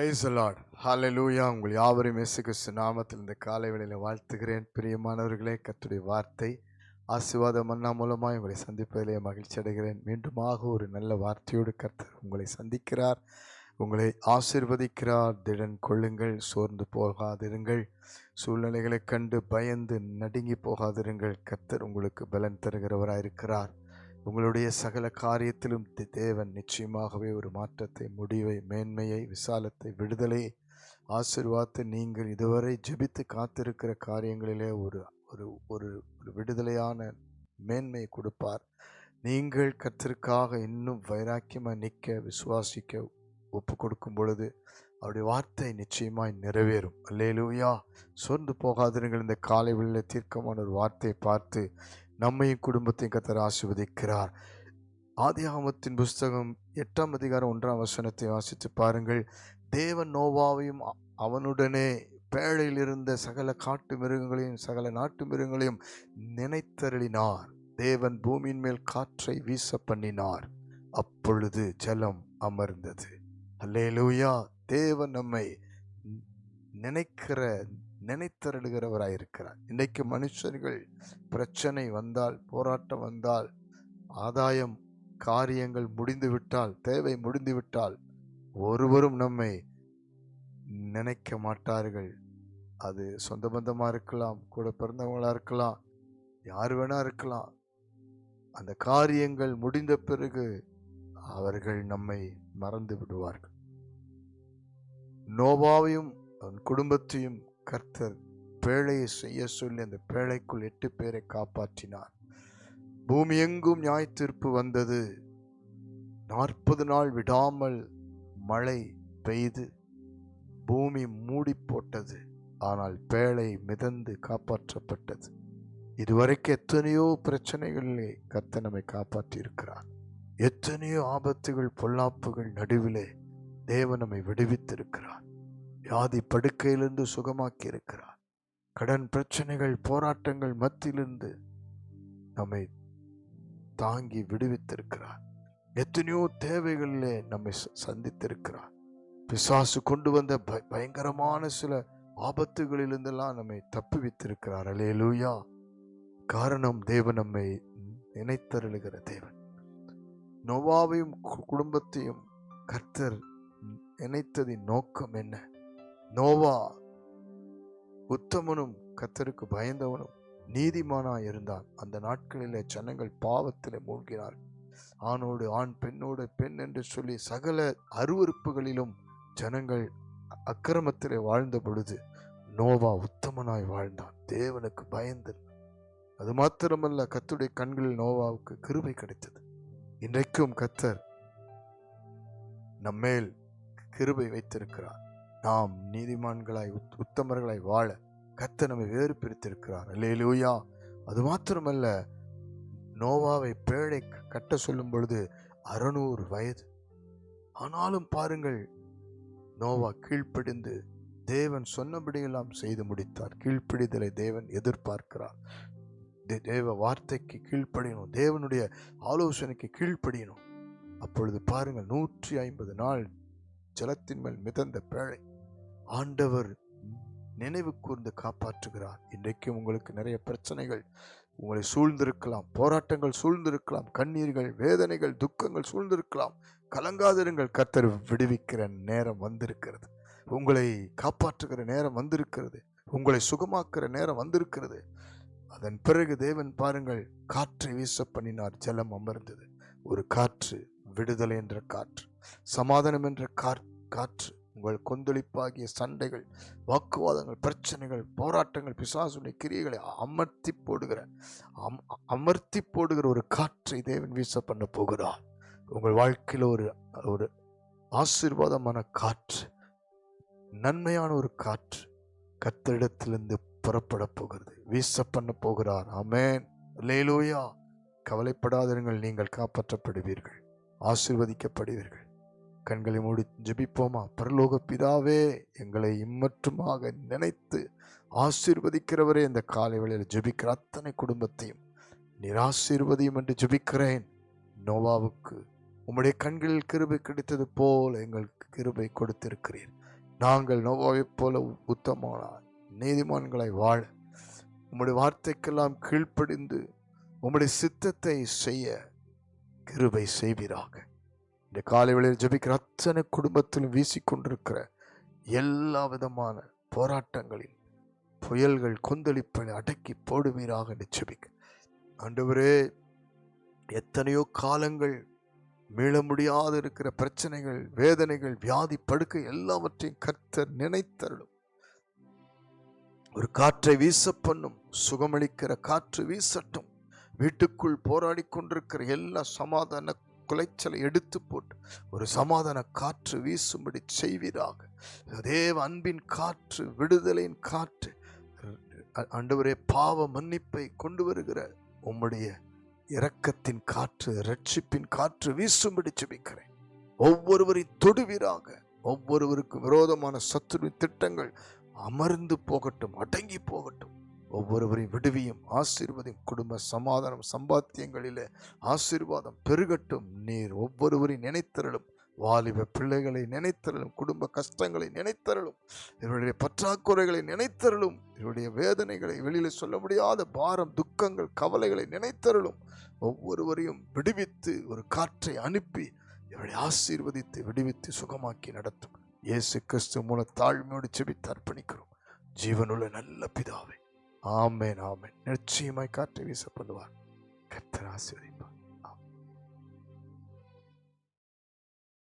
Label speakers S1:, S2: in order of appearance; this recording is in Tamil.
S1: பிரைஸ் லார்ட் ஹalleluya உங்கள் யாவரையும் இயேசு கிறிஸ்து நாமத்தில் இந்த காலை வேளையில் வாழ்த்துகிறேன். பிரியமானவர்களே கத்துடைய வார்த்தை ஆசீர்வாத மன்னா மூலமாக உங்களை சந்திப்பதிலே மகிழ்ச்சி அடைகிறேன். மீண்டுமாக ஒரு நல்ல வார்த்தையோடு கர்த்தர் உங்களை சந்திக்கிறார். உங்களை ஆசீர்வதிக்கிறார். திடன் கொள்ளுங்கள் சோர்ந்து போகாதிருங்கள். சூழ்நிலைகளைக் கண்டு பயந்து நடுங்கி போகாதிருங்கள். கர்த்தர் உங்களுக்கு பலன் தருகிறவராயிருக்கிறார். உங்களுடைய சகல காரியத்திலும் தேவன் நிச்சயமாகவே ஒரு மாற்றத்தை முடிவை மேன்மையை விசாலத்தை விடுதலை ஆசீர்வாதத்தை நீங்கள் இதுவரை ஜெபித்து காத்திருக்கிற காரியங்களிலே ஒரு ஒரு ஒரு ஒரு விடுதலையான மேன்மையை கொடுப்பார். நீங்கள் கத்திற்காக இன்னும் வைராக்கியமாக நிற்க விசுவாசிக்க ஒப்பு கொடுக்கும் பொழுது அவருடைய வார்த்தை நிச்சயமாய் நிறைவேறும். அல்லேலூயா. சோர்ந்து போகாதிருங்கள். இந்த காலை வெளியில் தீர்க்கமான ஒரு வார்த்தையை பார்த்து நம்மையும் குடும்பத்தையும் கத்தர் ஆசிர்வதிக்கிறார். ஆதியாகமத்தின் புஸ்தகம் எட்டாம் அதிகாரம் ஒன்றாம் வசனத்தை வாசித்து பாருங்கள். தேவன் நோவாவையும் அவனுடனே பேழையில் இருந்த சகல காட்டு மிருகங்களையும் சகல நாட்டு மிருகங்களையும் நினைத்தருளினார். தேவன் பூமியின் மேல் காற்றை வீச பண்ணினார் அப்பொழுது ஜலம் அமர்ந்தது. அல்லேலூயா! தேவன் நம்மை நினைக்கிற நினைத்தருளுகிறவராயிருக்கிறார். இன்றைக்கு மனுஷர்கள் பிரச்சனை வந்தால் போராட்டம் வந்தால் ஆதாயம் காரியங்கள் முடிந்துவிட்டால் தேவை முடிந்துவிட்டால் ஒருவரும் நம்மை நினைக்க மாட்டார்கள். அது சொந்த பந்தமாக இருக்கலாம் கூட பிறந்தவங்களாக இருக்கலாம் யார் வேணா இருக்கலாம். அந்த காரியங்கள் முடிந்த பிறகு அவர்கள் நம்மை மறந்து விடுவார்கள் நோவாவையும் அவன் குடும்பத்தையும் கர்த்தர் பேழையை செய்ய சொல்லி அந்த பேழைக்குள் எட்டு பேரை காப்பாற்றினார். பூமி எங்கும் நியாய தீர்ப்பு வந்தது. நாற்பது நாள் விடாமல் மழை பெய்து பூமி மூடி போட்டது ஆனால் பேழை மிதந்து காப்பாற்றப்பட்டது. இதுவரைக்கும் எத்தனையோ பிரச்சனைகளிலே கத்த நம்மை காப்பாற்றி இருக்கிறார் எத்தனையோ ஆபத்துகள் பொல்லாப்புகள் நடுவிலே தேவன் நம்மை விடுவித்திருக்கிறார். வியாதி படுக்கையிலிருந்து சுகமாக்கி இருக்கிறார் கடன் பிரச்சனைகள் போராட்டங்கள் மத்தியிலிருந்து நம்மை தாங்கி விடுவித்திருக்கிறார். எத்தனையோ தேவைகளிலே நம்மை ச- சந்தித்திருக்கிறார். பிசாசு கொண்டு வந்த பயங்கரமான சில ஆபத்துகளிலிருந்தெல்லாம் நம்மை தப்புவித்திருக்கிறார். லூயா காரணம் தேவன் நம்மை நினைத்தருளுகிற தேவன். நோவாவையும் கு- குடும்பத்தையும் கர்த்தர் நினைத்ததின் நோக்கம் என்ன? நோவா உத்தமனும் கத்தருக்கு பயந்தவனும் நீதிமானாய் இருந்தான். அந்த நாட்களிலே ஜனங்கள் பாவத்திலே மூழ்கினார் ஆணோடு ஆண் பெண்ணோடு பெண் என்று சொல்லி சகல அருவருப்புகளிலும் ஜனங்கள் அக்கிரமத்திலே வாழ்ந்த பொழுது நோவா உத்தமனாய் வாழ்ந்தான். தேவனுக்கு பயந்து. அது மாத்திரமல்ல கத்துடைய கண்களில் நோவாவுக்கு கிருபை கிடைத்தது. இன்றைக்கும் கத்தர் நம்மேல் கிருபை வைத்திருக்கிறார். நாம் நீதிமான்களாய் உத்- உத்தமர்களாய் வாழ கத்த நம்மை வேறு பிரித்திருக்கிறார். அல்லேலூயா. அது மாத்திரமல்ல நோவாவை பேழை க- கட்ட சொல்லும் பொழுது அறுநூறு வயது. ஆனாலும் பாருங்கள் நோவா கீழ்ப்படிந்து தேவன் சொன்னபடியெல்லாம் செய்து முடித்தார். கீழ்ப்பிடிதலை தேவன் எதிர்பார்க்கிறார். தே- தேவ வார்த்தைக்கு கீழ்ப்படியணும் தேவனுடைய ஆலோசனைக்கு கீழ்ப்படியணும். அப்பொழுது பாருங்கள் நூற்றி ஐம்பது நாள் ஜலத்தின் மேல் மிதந்த பேழை. ஆண்டவர் நினைவு கூர்ந்து காப்பாற்றுகிறார். இன்றைக்கும் உங்களுக்கு நிறைய பிரச்சனைகள் உங்களை சூழ்ந்திருக்கலாம் போராட்டங்கள் சூழ்ந்திருக்கலாம் கண்ணீர்கள் வேதனைகள் துக்கங்கள் சூழ்ந்திருக்கலாம். கலங்காதிருங்கள் கர்த்தர் விடுவிக்கிற நேரம் வந்திருக்கிறது. உங்களை காப்பாற்றுகிற நேரம் வந்திருக்கிறது. உங்களை சுகமாக்குற நேரம் வந்திருக்கிறது. அதன் பிறகு தேவன் பாருங்கள் காற்றை வீச பண்ணினார் ஜலம் அமர்ந்தது. ஒரு காற்று விடுதலை என்ற காற்று சமாதானம் என்ற காற்று. உங்கள் கொந்தளிப்பாகிய சண்டைகள் வாக்குவாதங்கள் பிரச்சனைகள் போராட்டங்கள் பிசாசுடைய கிரியைகளை அமர்த்தி போடுகிற அம் அமர்த்தி போடுகிற ஒரு காற்றை தேவன் வீச பண்ண போகிறார். உங்கள் வாழ்க்கையில் ஒரு ஒரு ஆசீர்வாதமான காற்று நன்மையான ஒரு காற்று கத்தரிடத்திலிருந்து புறப்பட போகிறது வீச பண்ண போகிறார். ஆமென். லேலோயா கவலைப்படாதிருங்கள் நீங்கள் காப்பாற்றப்படுவீர்கள் ஆசிர்வதிக்கப்படுவீர்கள். கண்களை மூடி ஜெபிப்போமா? பரலோக பிதாவே எங்களை இம்மற்றுமாக நினைத்து ஆசீர்வதிக்கிறவரே இந்த காலை வேளையில் ஜெபிக்கிற அத்தனை குடும்பத்தையும். நிராசீர்வதியும் என்று ஜெபிக்கிறேன். நோவாவுக்கு உம்முடைய கண்களில் கிருபை கிடைத்தது போல் எங்களுக்கு கிருபை கொடுத்திருக்கிறீர். நாங்கள் நோவாவைப் போல உத்தமான நீதிமான்களை வாழ உம்முடைய வார்த்தைக்கெல்லாம் கீழ்ப்படிந்து உம்முடைய சித்தத்தை செய்ய கிருபை செய்வீராக. இந்த காலை வேளையில் ஜெபிக்கிற அத்தனை குடும்பத்திலும் வீசிக்கொண்டிருக்கிற எல்லா விதமான போராட்டங்களில் புயல்கள் கொந்தளிப்பை அடக்கி போடுவீராக என்று ஜபிக்க. ஆண்டவரே எத்தனையோ காலங்கள் மீள முடியாது இருக்கிற பிரச்சனைகள் வேதனைகள் வியாதி படுக்கை எல்லாவற்றையும் கர்த்தர் நினைத்தருளும். ஒரு காற்றை வீச பண்ணும் சுகமளிக்கிற காற்று வீசட்டும். வீட்டுக்குள் போராடி கொண்டிருக்கிற எல்லா சமாதான குலைச்சலை எடுத்து போட்டு ஒரு சமாதான காற்று வீசும்படி செய்வீராக. தேவ அன்பின் காற்று விடுதலையின் காற்று. அ- ஆண்டவரே பாவ மன்னிப்பை கொண்டு வருகிற உம்முடைய இரக்கத்தின் காற்று ரட்சிப்பின் காற்று வீசும்படி ஜெபிக்கிறேன். ஒவ்வொருவரை தொடுவீராக. ஒவ்வொருவருக்கு விரோதமான சத்துருவின் திட்டங்கள் அமர்ந்து போகட்டும் அடங்கி போகட்டும். ஒவ்வொருவரையும் விடுவியும் ஆசீர்வதியும் குடும்ப சமாதானம் சம்பாத்தியங்களிலே ஆசீர்வாதம் பெருகட்டும். நீர் ஒவ்வொருவரையும் நினைத்தருளும். வாலிப பிள்ளைகளை நினைத்தருளும். குடும்ப கஷ்டங்களை நினைத்தருளும். இவருடைய பற்றாக்குறைகளை நினைத்தருளும். இவருடைய வேதனைகளை வெளியில் சொல்ல முடியாத பாரம் துக்கங்கள் கவலைகளை நினைத்தருளும். ஒவ்வொருவரையும் விடுவித்து ஒரு காற்றை அனுப்பி இவரை ஆசீர்வதித்து விடுவித்து சுகமாக்கி நடத்தும். இயேசு கிறிஸ்து மூல தாழ்மையோடு செபித்து அர்ப்பணிக்கிறோம். ஜீவனுள்ள நல்ல பிதாவை ஆமேன் ஆமேன். நிச்சயமாய் காற்று வீசப்படுவார். கத்தர் ஆசீர்வதிப்பார்.